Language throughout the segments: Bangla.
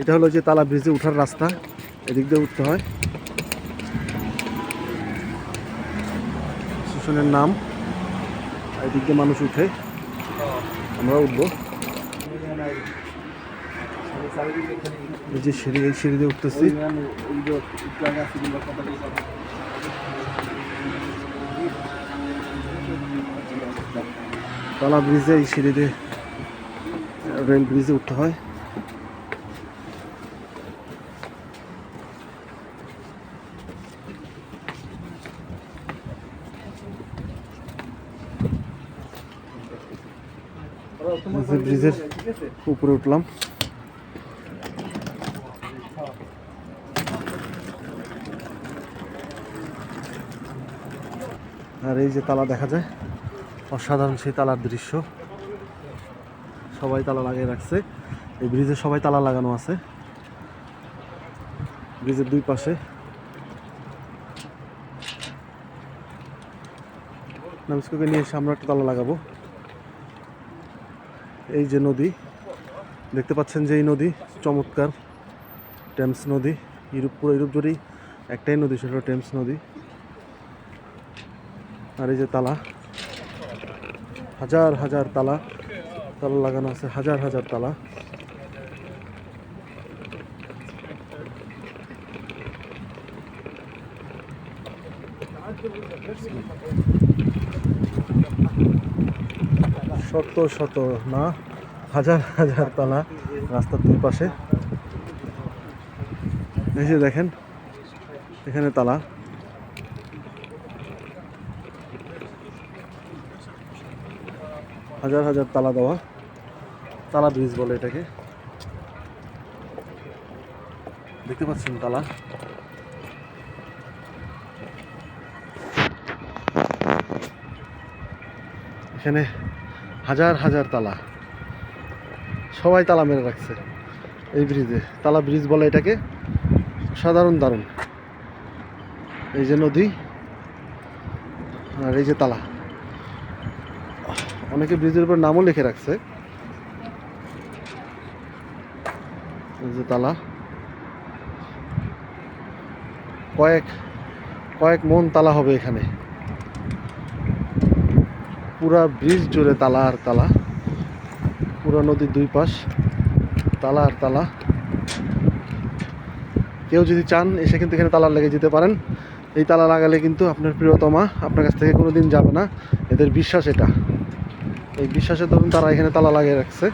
এটা হলো যে তালা ব্রিজে উঠার রাস্তা। এদিক দিয়ে উঠতে হয়। স্টেশনের নাম। এদিক দিয়ে মানুষ উঠে। আমরা উঠবো। এই যে সিঁড়ি, এই সিঁড়ি দিয়ে উঠতেছি। তালা ব্রিজে, এই সিঁড়ি দিয়ে, রেল ব্রিজে উঠতে হয়। উপরে উঠলাম। আর এই যে তালা দেখা যায়, অসাধারণ সেই তালার দৃশ্য। সবাই তালা লাগিয়ে রাখছে। এই ব্রিজে সবাই তালা লাগানো আছে। ব্রিজের দুই পাশে। নামিস্কোকে নিয়ে এসে আমরা একটা তালা লাগাবো। এই যে নদী, দেখতে পাচ্ছেন যে এই নদী চমৎকার, টেমস নদী, ইউরোপ, পুরো ইউরোপ জুড়েই একটাই নদী, সেটা টেমস নদী। আর এই যে তালা, হাজার হাজার তালা তালা লাগানো আছে, হাজার হাজার তালা। শত শত, না? হাজার হাজার তালা রাস্তার দুই পাশে এই যে দেখেন, এখানে তালা। হাজার হাজার তালা দেওয়া। তালা ব্রিজ বলে এটাকে। দেখতে পাচ্ছেন তালা? এখানে হাজার হাজার তালা। সবাই তালা মেরে রাখছে এই ব্রিজে। তালা ব্রিজ বলে এটাকে সাধারণ দারুণ। এই যে নদী আর এই যে তালা। অনেকে ব্রিজের উপর নামও লিখে রাখছে। এই যে তালা। কয়েক কয়েক মন তালা হবে এখানে। পুরা ব্রিজ জুড়ে তালা আর তালা। পুরা নদীর দুই পাশ, তালা আর তালা। কেউ যদি চান, এসে কিন্তু এখানে তালা লেগে যেতে পারেন। এই তালা লাগালে কিন্তু আপনার প্রিয়তমা আপনার কাছ থেকে কোনো দিন যাবে না। এদের বিশ্বাস এটা। এই বিশ্বাসের ধরুন তারা এখানে তালা লাগিয়ে রাখছে।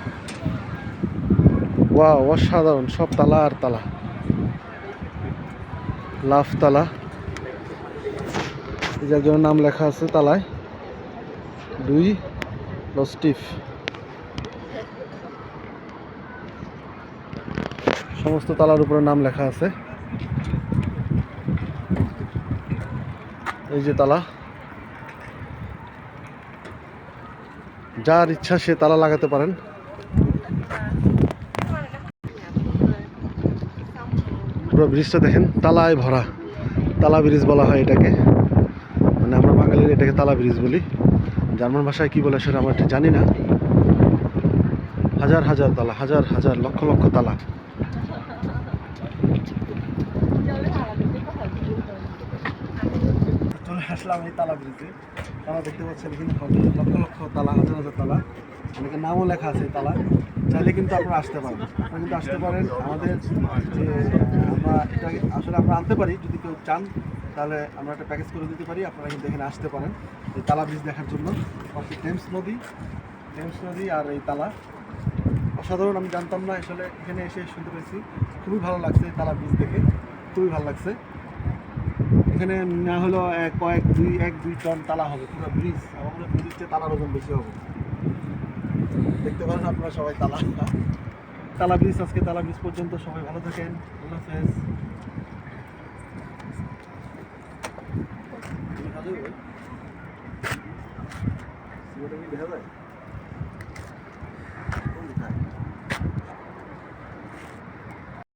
ওয়া অসাধারণ। সব তালা আর তালা। লাভ তালা। এই একজনের নাম লেখা আছে তালায়। দুই লস্টিফ সমস্ত তালার উপরে নাম লেখা আছে। এই যে তালা। যার ইচ্ছা সে তালা লাগাতে পারেন। পুরো ব্রিজটা দেখেন, তালায় ভরা। তালা ব্রিজ বলা হয় এটাকে। মানে আমরা বাঙালির এটাকে তালা ব্রিজ বলি। জার্মান ভাষায় কি বলে সেটা আমরা জানি না। হাজার হাজার তালা, হাজার হাজার লক্ষ লক্ষ তালা। আসলাম এই তালা ব্রিজে তালা দেখতে পাচ্ছেন এখানে লক্ষ লক্ষ তালা, হাজার হাজার তালা। অনেকের নামও লেখা আছে তালা। চাইলে কিন্তু আপনারা আসতে পারেন। আপনারা কিন্তু আসতে পারেন। আমাদের যে আমরা এটা আসলে আমরা আনতে পারি। যদি কেউ চান তাহলে আমরা একটা প্যাকেজ করে দিতে পারি, আপনারা কিন্তু এখানে আসতে পারেন। এই তালা ব্রিজ দেখার জন্য। পাশে টেমস নদী টেমস নদী আর এই তালা। অসাধারণ, আমি জানতাম না, আসলে এখানে এসে শুনতে পেরেছি। খুবই ভালো লাগছে তালা ব্রিজ দেখে। খুবই ভালো লাগছে। এখানে না হলো এক কয়েক, দুই, এক, দুই টন তালা হবে, পুরো ব্রিজ আমার ব্রিজের চেয়ে তালার ওজন বেশি হবে। দেখতে পারেন আপনারা সবাই তালা। তালা ব্রিজ আজকে তালা ব্রিজ পর্যন্ত সবাই ভালো থাকেন। আল্লাহ হাফেজ। দেখা যায়